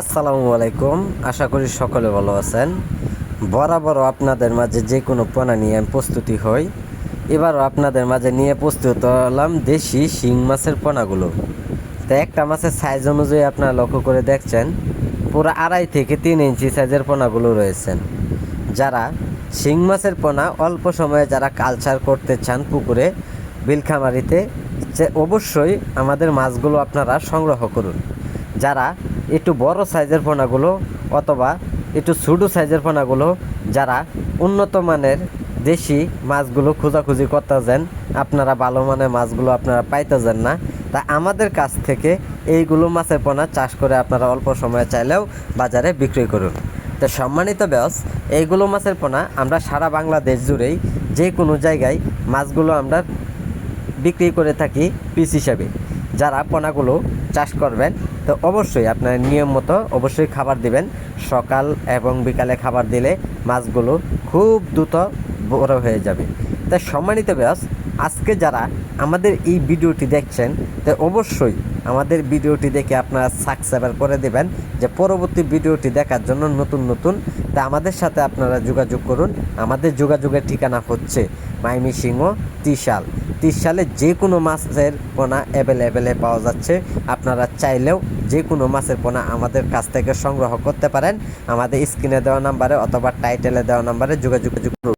আসসালামু আলাইকুম। আশা করি সকলে ভালো আছেন। বরাবরও আপনাদের মাঝে যে কোনো পোনা নিয়ে আমি প্রস্তুতি হই। এবারও আপনাদের মাঝে নিয়ে প্রস্তুত হলাম দেশি শিং মাছের পোনাগুলো। তো একটা মাছের সাইজ অনুযায়ী আপনারা লক্ষ্য করে দেখছেন, পুরো আড়াই থেকে তিন ইঞ্চি সাইজের পোনাগুলো রয়েছেন যারা শিং মাছের পোনা অল্প সময়ে যারা কালচার করতে চান পুকুরে, বিলখামারিতে যে অবশ্যই আমাদের মাছগুলো আপনারা সংগ্রহ করুন। যারা একটু বড় সাইজের পোনাগুলো অথবা একটু ছোটো সাইজের পোনাগুলো যারা উন্নত মানের দেশি মাছগুলো খোঁজাখুঁজি করতেছেন, আপনারা ভালো মানের মাছগুলো আপনারা পাইতেছেন না। তা আমাদের কাছ থেকে এইগুলো মাছের পোনা চাষ করে আপনারা অল্প সময়ে চাইলেও বাজারে বিক্রি করুন। তো সম্মানিত ব্যাস, এইগুলো মাছের পোনা আমরা সারা বাংলাদেশ জুড়েই যে কোনো জায়গায় মাছগুলো আমরা বিক্রি করে থাকি পিস হিসাবে। যারা পোনাগুলো চাষ করবেন তো অবশ্যই আপনার নিয়ম মতো অবশ্যই খাবার দিবেন। সকাল এবং বিকালে খাবার দিলে মাছগুলো খুব দ্রুত বড় হয়ে যাবে। তাই সম্মানিত ব্যাস আজকে যারা আমাদের এই ভিডিওটি দেখছেন তো অবশ্যই আমাদের ভিডিওটি দেখে আপনারা সাবস্ক্রাইবার করে দেবেন যে পরবর্তী ভিডিওটি দেখার জন্য নতুন নতুন। তা আমাদের সাথে আপনারা যোগাযোগ করুন। আমাদের যোগাযোগের ঠিকানা হচ্ছে মাইমি সিংহ ত্রিশাল। ত্রিশালে যে কোনো মাছের পোনা অ্যাভেলেবেলে পাওয়া যাচ্ছে। আপনারা চাইলেও যে কোনো মাছের পোনা আমাদের কাছ থেকে সংগ্রহ করতে পারেন। আমাদের স্ক্রিনে দেওয়া নাম্বারে অথবা টাইটেলে দেওয়া নাম্বারে যোগাযোগ করুন।